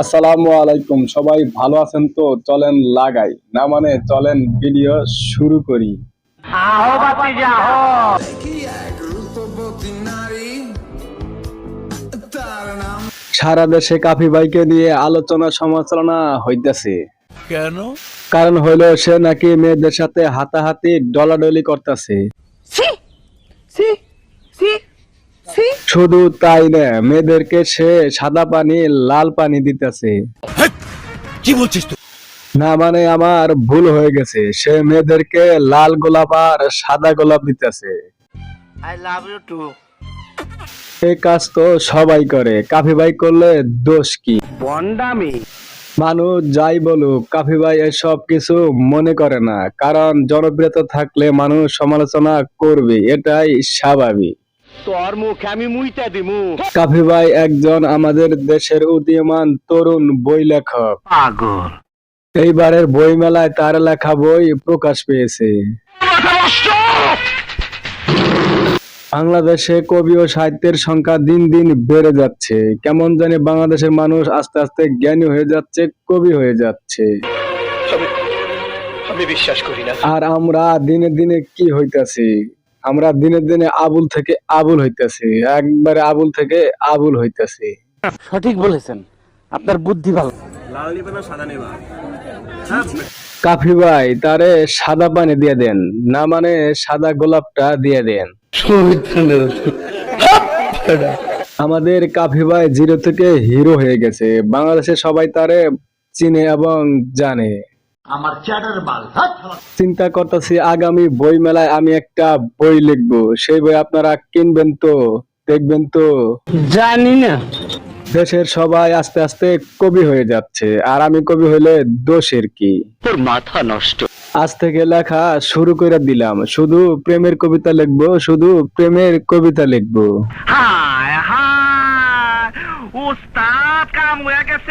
আসসালামু আলাইকুম। সবাই ভালো আছেন তো? চলেন লাগাই। না মানে চলেন ভিডিও শুরু করি। সারা দেশে কাফি বাইকে নিয়ে আলোচনা সমালোচনা হইতেছে। কেন? কারণ হইল সে নাকি মেয়েদের সাথে হাতাহাতি ডলাডলি করতেছে। শুধু তাই না মেয়েদেরকে সে সাদা পানি লাল পানি দিতেছে। কি বলছিস তুই? না মানে আমার ভুল হয়ে গেছে। সে মেয়েদেরকে লাল গোলাপ আর সাদা গোলাপ দিতেছে। I love you too. এই কাজ তো সবাই করে। কাফি ভাই করলে দোষ কি? বন্ডামি। মানুষ যাই বলুক কাফি ভাই এসব কিছু মনে করে না। কারণ জনপ্রিয়তা থাকলে মানুষ সমালোচনা করবে এটাই স্বাভাবিক। তোর মুখে আমি মুইতা দিমু। কাফি ভাই একজন আমাদের দেশের উদীয়মান তরুণ বই লেখক। পাগল। এইবারের বই মেলায় তার লেখা বই প্রকাশ পেয়েছে। বাংলাদেশে কবি ও সাহিত্যের সংখ্যা দিন দিন বেড়ে যাচ্ছে। কেমন জানি বাংলাদেশের মানুষ আস্তে আস্তে জ্ঞানী হয়ে যাচ্ছে কবি হয়ে যাচ্ছে। আমি বিশ্বাস করি না। আর আমরা দিনে দিনে কি হইতাছি? আমরা দিনে দিনে আবুল থেকে আবুল হইতাছি একবারে আবুল থেকে আবুল হইতেছি। সঠিক বলেছেন আপনার বুদ্ধি ভালো। কাফি ভাই তারে সাদা পানি দিয়ে দেন না মানে সাদা গোলাপটা দিয়ে দেন। আমাদের কাফি ভাই জিরো থেকে হিরো হয়ে গেছে বাংলাদেশে সবাই তারে চিনে এবং জানে। চিন্তা করতেছি আগামী বই মেলায় আমি একটা বই লিখব। সেই বই আপনারা কিনবেন তো দেখবেন তো। জানি না। দেশের সবাই আস্তে আস্তে কবি হয়ে যাচ্ছে। আর আমি কবি হইলে দোষের কি? তোর মাথা নষ্ট। আজ থেকে লেখা শুরু করে দিলাম। শুধু প্রেমের কবিতা লিখব শুধু প্রেমের কবিতা লিখব। হায় হায় উস্তাদ কাম হয়ে গেছে।